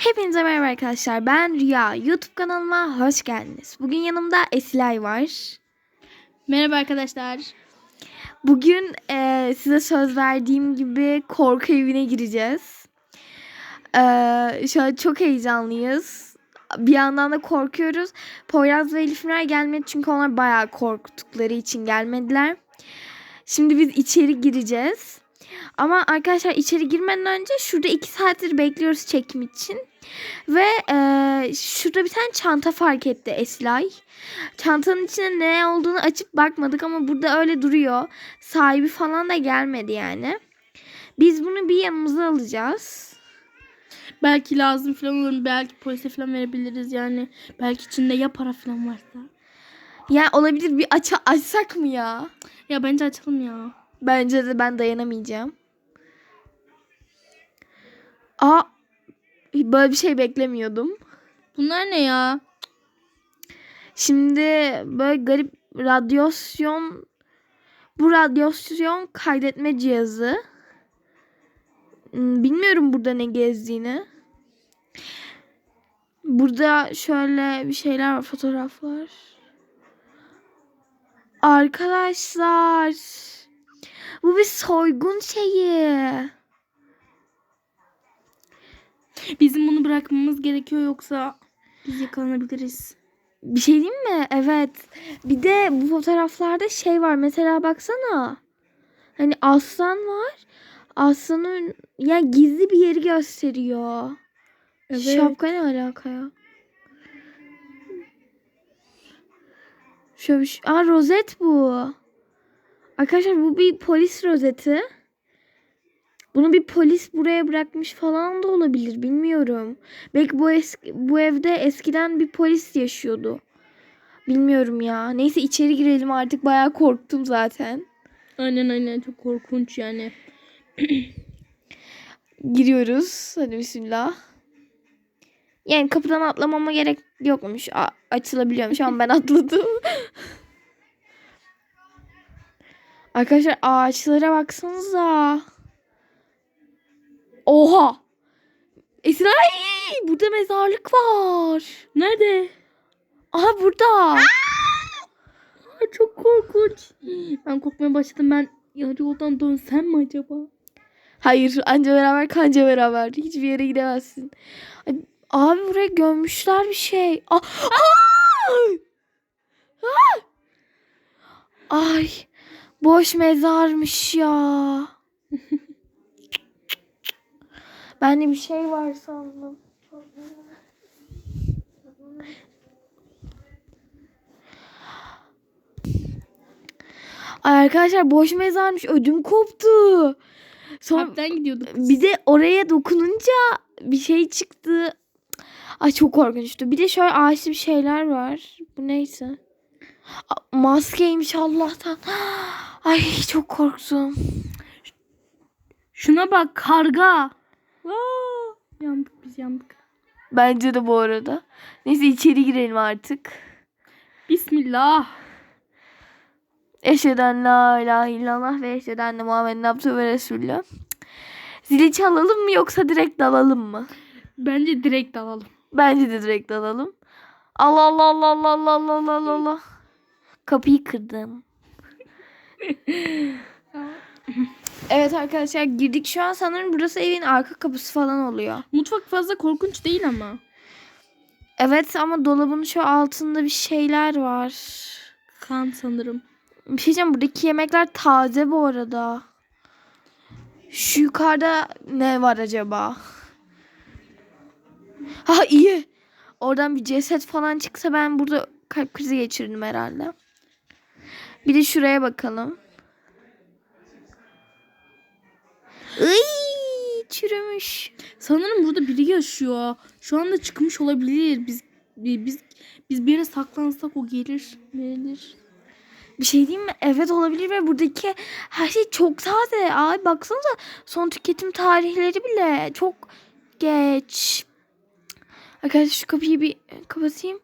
Hepinize merhaba arkadaşlar. Ben Rüya. YouTube kanalıma hoş geldiniz. Bugün yanımda Esilay var. Merhaba arkadaşlar. Bugün eee, size söz verdiğim gibi korku evine gireceğiz. Eee şu an çok heyecanlıyız. Bir yandan da korkuyoruz. Poyraz ve Elif Miray gelmedi çünkü onlar bayağı korktukları için gelmediler. Şimdi biz içeri gireceğiz. Ama arkadaşlar içeri girmeden önce şurada iki saattir bekliyoruz çekim için. Ve eee, şurada bir tane çanta fark etti Eslay. Çantanın içinde ne olduğunu açıp bakmadık ama burada öyle duruyor. Sahibi falan da gelmedi yani. Biz bunu bir yanımıza alacağız. Belki lazım falan olur. Belki polise falan verebiliriz yani. Belki içinde ya para falan varsa. Yani olabilir bir aç açsak mı ya? Ya bence açalım ya. Bence de ben dayanamayacağım. Aa böyle bir şey beklemiyordum. Bunlar ne ya? Şimdi böyle garip radyasyon bu radyasyon kaydetme cihazı. Hmm, Bilmiyorum burada ne gezdiğini. Burada şöyle bir şeyler var, fotoğraflar. Arkadaşlar. Bu bir soygun şeyi. Bizim bunu bırakmamız gerekiyor yoksa biz yakalanabiliriz. Bir şey diyeyim mi? Evet. Bir de bu fotoğraflarda şey var. Mesela baksana. Hani aslan var. Aslanın ya gizli bir yeri gösteriyor. Şapka ne alaka ya? Şöyle bir şey. Aa rozet bu. Arkadaşlar bu bir polis rozeti. Bunu bir polis buraya bırakmış falan da olabilir. Bilmiyorum. Belki bu eski, bu evde eskiden bir polis yaşıyordu. Bilmiyorum ya. Neyse içeri girelim artık. Bayağı korktum zaten. Aynen aynen çok korkunç yani. Giriyoruz. Hadi bismillah. Yani kapıdan atlamama gerek yokmuş. A- açılabiliyormuş ama ben atladım. Arkadaşlar ağaçlara baksanıza. Oha. Esra burada mezarlık var. Nerede? Aha burada. Aa, çok korkunç. Ben korkmaya başladım. Ben yarı yoldan dönsem mi acaba? Hayır anca beraber kanca beraber. Hiçbir yere gidemezsin. Ay, abi buraya gömmüşler bir şey. Ah, Ay! Ah! Ay boş mezarmış ya. ben de bir şey var sandım. Ay arkadaşlar boş mezarmış ödüm koptu. Sonra Kalpten gidiyorduk. bir de oraya dokununca bir şey çıktı. Ay çok korkunçtu. Bir de şöyle ağaçlı bir şeyler var. Bu neyse. Maskeymiş Allah'tan. Ay çok korktum. Şuna bak karga. Yandık biz yandık. Bence de bu arada. Neyse içeri girelim artık. Bismillah. Eşheden la ilahe illallah ve eşheden de Muhammed'in abdü ve Resulü. Zili çalalım mı yoksa direkt dalalım mı? Bence direkt dalalım. Bence de direkt dalalım. Allah Allah Allah Allah Allah Allah Allah. Kapıyı kırdım. Evet arkadaşlar girdik şu an sanırım burası evin arka kapısı falan oluyor. Mutfak fazla korkunç değil ama. Evet ama dolabın şu altında bir şeyler var. Kan sanırım. Bir şey diyeceğim buradaki yemekler taze bu arada. Şu yukarıda ne var acaba? Ha iyi. Oradan bir ceset falan çıksa ben burada kalp krizi geçirdim herhalde. Bir de şuraya bakalım. Iy, çürümüş. Sanırım burada biri yaşıyor. Şu anda çıkmış olabilir. Biz bi- biz biz bir yere saklansak o gelir. Gelir. Bir şey diyeyim mi? Evet olabilir ve buradaki her şey çok taze. Ay baksanıza son tüketim tarihleri bile çok geç. Arkadaşlar şu kapıyı bir kapatayım.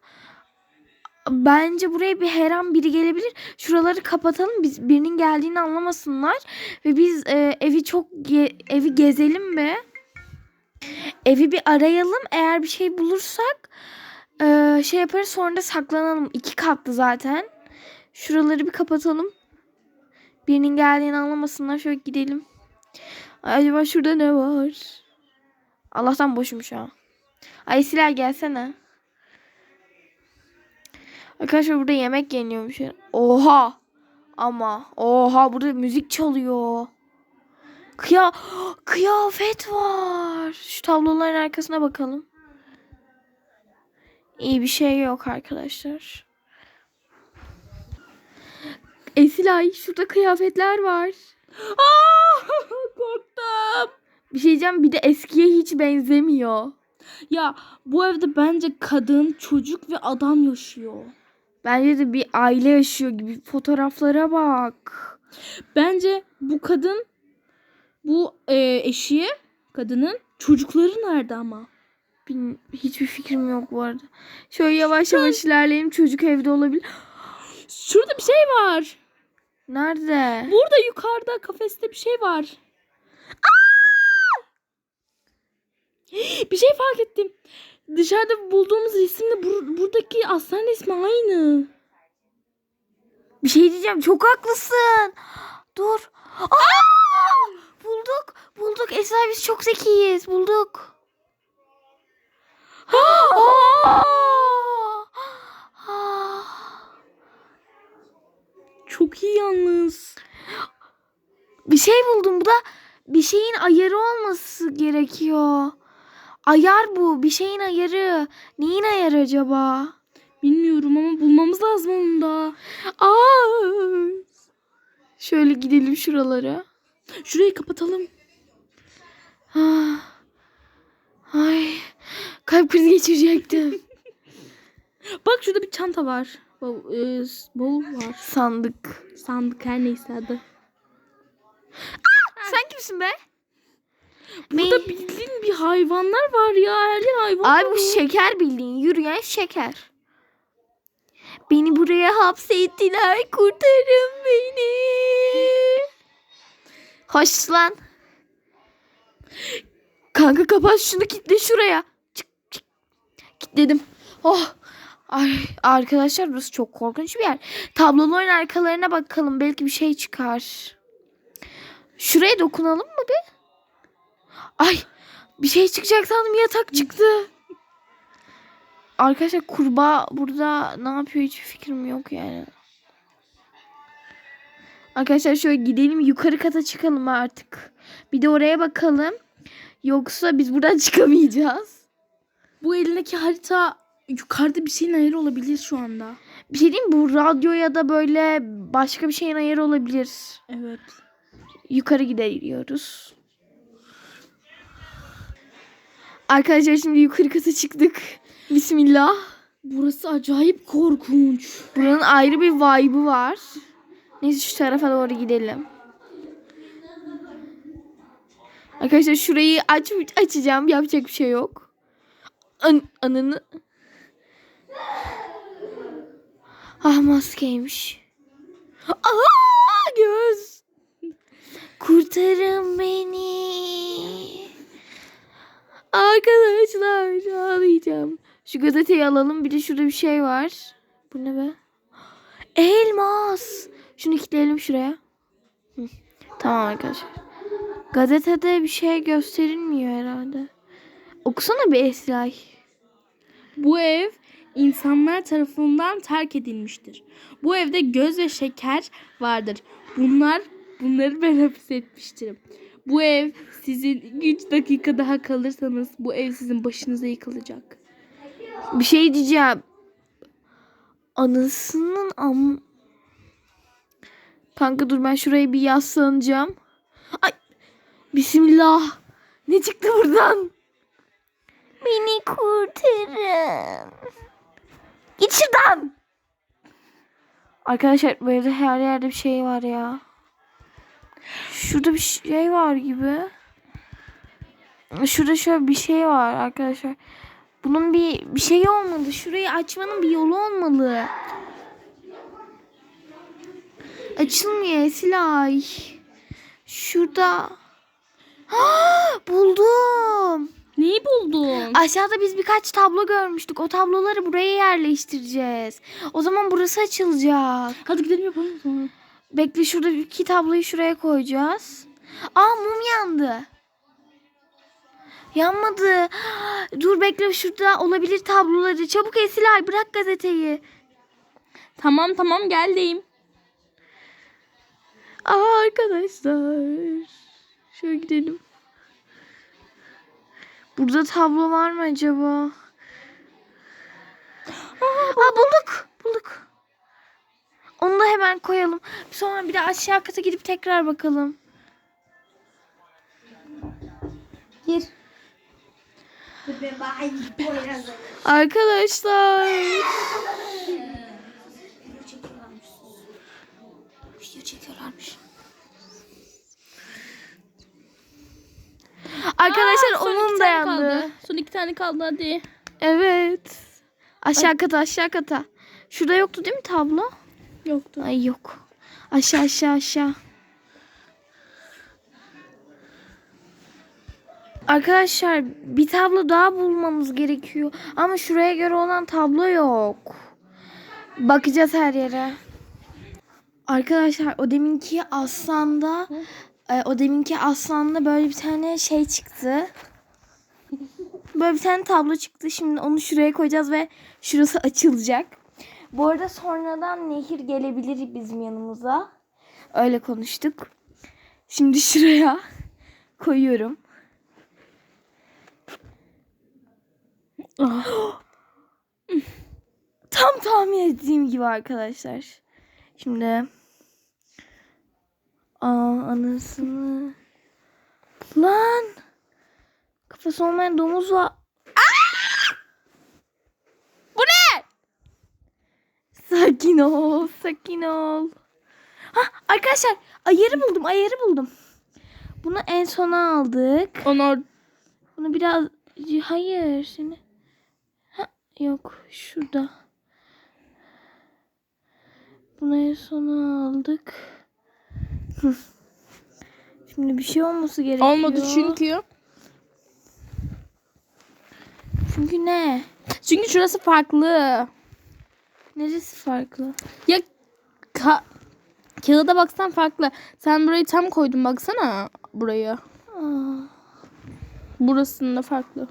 Bence buraya bir her an biri gelebilir. Şuraları kapatalım. Biz birinin geldiğini anlamasınlar ve biz e, evi çok ge- evi gezelim be. Evi bir arayalım. Eğer bir şey bulursak eee, şey yaparız sonra da saklanalım. İki katlı zaten. Şuraları bir kapatalım. Birinin geldiğini anlamasınlar. Şöyle gidelim. Acaba şurada ne var? Allah'tan boşmuş ha. Ay Silah gelsene. Arkadaşlar burada yemek yeniyormuş. Oha. Ama oha burada müzik çalıyor. Kıya kıyafet var. Şu tabloların arkasına bakalım. İyi bir şey yok arkadaşlar. Esilay şurada kıyafetler var. Aa, korktum. Bir şey diyeceğim bir de eskiye hiç benzemiyor. Ya bu evde bence kadın, çocuk ve adam yaşıyor. Bence de bir aile yaşıyor gibi fotoğraflara bak. Bence bu kadın, bu e, eşi, kadının çocukları nerede ama? Bin, hiçbir fikrim yok bu arada. Şöyle yavaş yavaş ilerleyelim çocuk evde olabilir. Şurada bir şey var. Nerede? Burada yukarıda kafeste bir şey var. Bir şey fark ettim. Dışarıda bulduğumuz resimle bur- buradaki aslan ismi aynı. Bir şey diyeceğim çok haklısın. Dur. Aa! Bulduk. Bulduk. Esra biz çok zekiyiz. Bulduk. Aa! Aa! Çok iyi yalnız. Bir şey buldum. Bu da bir şeyin ayarı olması gerekiyor. Ayar bu. Bir şeyin ayarı. Neyin ayarı acaba? Bilmiyorum ama bulmamız lazım onu da. Aa! Şöyle gidelim şuralara. Şurayı kapatalım. Ah. Ay. Kalp krizi geçirecektim. Bak şurada bir çanta var. Bavul, e, bavul var. Sandık. Sandık her neyse adı. Sen kimsin be? Burada Me- bildiğin bir hayvanlar var ya. Her yer hayvan Abi bu şeker bildiğin yürüyen şeker. Beni buraya hapsettiler. Kurtarın beni. Hoş lan. Kanka kapat şunu kitle şuraya. Çık, çık. Kitledim. Oh. Ay, arkadaşlar burası çok korkunç bir yer. Tabloların arkalarına bakalım. Belki bir şey çıkar. Şuraya dokunalım mı bir? Ay bir şey çıkacak sandım yatak çıktı. Arkadaşlar kurbağa burada ne yapıyor hiç fikrim yok yani. Arkadaşlar şöyle gidelim yukarı kata çıkalım artık. Bir de oraya bakalım. Yoksa biz buradan çıkamayacağız. Bu elindeki harita yukarıda bir şeyin ayarı olabilir şu anda. Bir şey diyeyim bu radyo ya da böyle başka bir şeyin ayarı olabilir. Evet. Yukarı gidiyoruz. Arkadaşlar şimdi yukarı kata çıktık. Bismillah. Burası acayip korkunç. Buranın ayrı bir vibe'ı var. Neyse şu tarafa doğru gidelim. Arkadaşlar şurayı aç açacağım. Yapacak bir şey yok. An anını. Ah maskeymiş. Aa göz. Kurtarın beni. Arkadaşlar ağlayacağım. Şu gazeteyi alalım. Bir de şurada bir şey var. Bu ne be? Elmas. Şunu kilitleyelim şuraya. Tamam arkadaşlar. Gazetede bir şey gösterilmiyor herhalde. Okusana bir Eslay. Bu ev insanlar tarafından terk edilmiştir. Bu evde göz ve şeker vardır. Bunlar bunları ben hapsetmiştim. Bu ev sizin 3 dakika daha kalırsanız bu ev sizin başınıza yıkılacak. Bir şey diyeceğim. Anasının am... Kanka dur ben şuraya bir yaslanacağım. Ay. Bismillah. Ne çıktı buradan? Beni kurtarın. Git şuradan. Arkadaşlar evde her yerde bir şey var ya. Şurada bir şey var gibi. Şurada şöyle bir şey var arkadaşlar. Bunun bir bir şey olmalı. Şurayı açmanın bir yolu olmalı. Açılmıyor Esilay. Şurada. Ha, buldum. Neyi buldun? Aşağıda biz birkaç tablo görmüştük. O tabloları buraya yerleştireceğiz. O zaman burası açılacak. Hadi gidelim yapalım zaman. Bekle şurada iki tabloyu şuraya koyacağız. Aa mum yandı. Yanmadı. Dur bekle şurada olabilir tabloları. Çabuk Esilay bırak gazeteyi. Tamam tamam geldim. Aa arkadaşlar. Şöyle gidelim. Burada tablo var mı acaba? Aa bulduk. Bulduk. Onu da hemen koyalım. Sonra bir de aşağı kata gidip tekrar bakalım. Gir. Arkadaşlar. Video çekiyorlarmış. Arkadaşlar Aa, son onun da tane yandı. kaldı. Son iki tane kaldı hadi. Evet. Aşağı kata aşağı kata. Şurada yoktu değil mi tablo? Yoktu. Ay yok. Aşağı aşağı aşağı. Arkadaşlar bir tablo daha bulmamız gerekiyor. Ama şuraya göre olan tablo yok. Bakacağız her yere. Arkadaşlar o deminki aslanda e, o deminki aslanda böyle bir tane şey çıktı. Böyle bir tane tablo çıktı. Şimdi onu şuraya koyacağız ve şurası açılacak. Bu arada sonradan nehir gelebilir bizim yanımıza. Öyle konuştuk. Şimdi şuraya koyuyorum. Tam tahmin ettiğim gibi arkadaşlar. Şimdi Aa anasını Lan Kafası olmayan domuz var. Aa! Bu ne? Sakin ol, sakin ol. Ha arkadaşlar ayarı buldum, ayarı buldum. Bunu en sona aldık. Onlar Bunu biraz hayır seni. Ha yok şurada. Bunu en sona aldık. Şimdi bir şey olması gerekiyor. olmadı çünkü. Çünkü ne? Çünkü şurası farklı. Neresi farklı? Ya ka kağıda baksan farklı. Sen burayı tam koydun baksana buraya. Aa, Burasında farklı.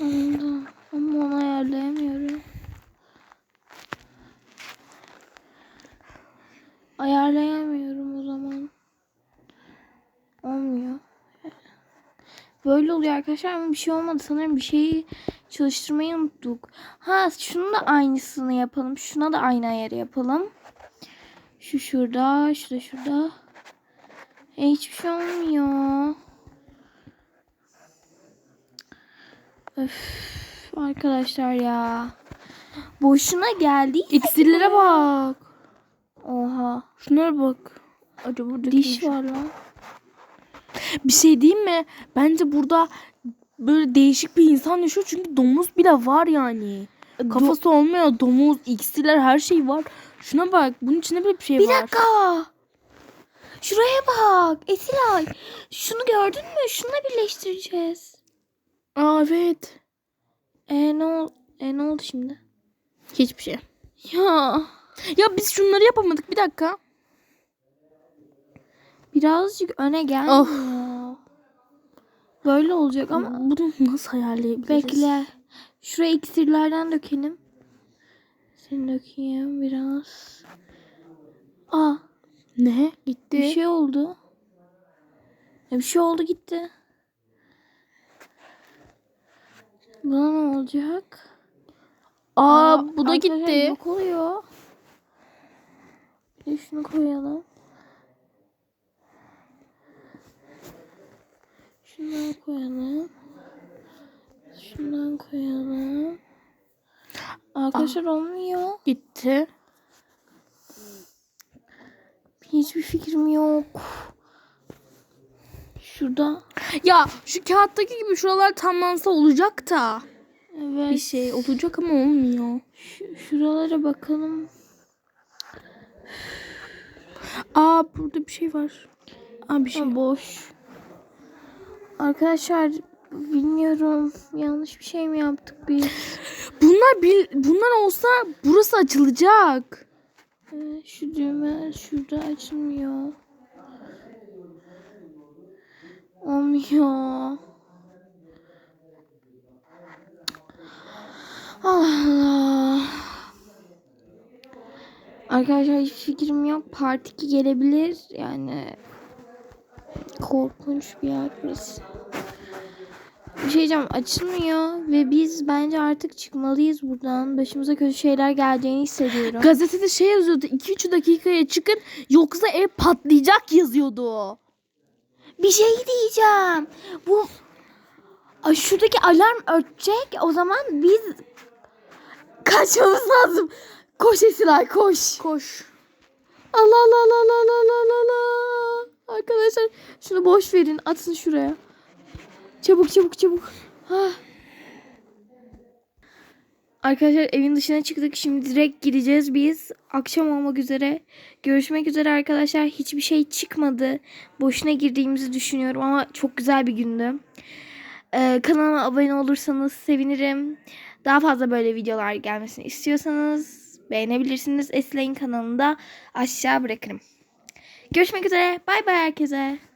anladım. Ama onu ayarlayamıyorum. Ayarlayamıyorum o zaman. Olmuyor. Böyle oluyor arkadaşlar ama bir şey olmadı. Sanırım bir şeyi çalıştırmayı unuttuk. Ha şunu da aynısını yapalım. Şuna da aynı ayarı yapalım. Şu şurada, şu da şurada. E, hiçbir şey olmuyor. Öf, arkadaşlar ya. Boşuna geldi. İksirlere bak. Oha. Şunlara bak. Acaba burada Diş var lan. Bir şey diyeyim mi? Bence burada böyle değişik bir insan yaşıyor çünkü domuz bile var yani. Kafası olmuyor domuz, iksirler her şey var. Şuna bak bunun içinde bile bir şey Bir var. dakika. Şuraya bak. Esilay. Şunu gördün mü? Şununla birleştireceğiz. Aa evet. E ne, ol e, ne oldu şimdi? Hiçbir şey. Ya Ya biz şunları yapamadık bir dakika. birazcık öne gelmiyor. Böyle olacak ama bunu nasıl ayarlayabiliriz? bekle. Şuraya iksirlerden dökelim. Seni dökeyim biraz. Aa Ne? Gitti. bir şey oldu. Ya bir şey oldu gitti. Buna ne olacak? Aa, bu da gitti. Yok oluyor. Bir de şunu koyalım. Şundan koyalım. Şundan koyalım. Arkadaşlar olmuyor. Gitti. Hiçbir fikrim yok. Şurada. Ya şu kağıttaki gibi şuralar tamlansa olacak da. Evet. Bir şey olacak ama olmuyor. Şu- şuralara bakalım. Aa burada bir şey var. Aa bir şey. Ha, boş. Arkadaşlar Bilmiyorum. Yanlış bir şey mi yaptık biz? Bunlar bil, bunlar olsa burası açılacak. Ee, şu düğme şurada açılmıyor. Olmuyor. Allah. Arkadaşlar hiç fikrim yok. Part 2 gelebilir. Yani korkunç bir yer burası. Bir şey diyeceğim açılmıyor ve biz bence artık çıkmalıyız buradan. Başımıza kötü şeyler geleceğini hissediyorum. Gazetede şey yazıyordu 2-3 dakikaya çıkın yoksa ev patlayacak yazıyordu. Bir şey diyeceğim. Bu Ay, şuradaki alarm ötecek. O zaman biz kaçmamız lazım. Koş Esra koş. Koş. Allah Allah Allah Allah Allah Allah Allah. Arkadaşlar şunu boş verin. Atın şuraya. Çabuk çabuk çabuk. Hah. Arkadaşlar evin dışına çıktık. Şimdi direkt gideceğiz biz. Akşam olmak üzere. Görüşmek üzere arkadaşlar. Hiçbir şey çıkmadı. Boşuna girdiğimizi düşünüyorum ama çok güzel bir gündü. Ee, kanalıma abone olursanız sevinirim. Daha fazla böyle videolar gelmesini istiyorsanız beğenebilirsiniz. Esleyin kanalında aşağı bırakırım. Görüşmek üzere. Bay bay herkese.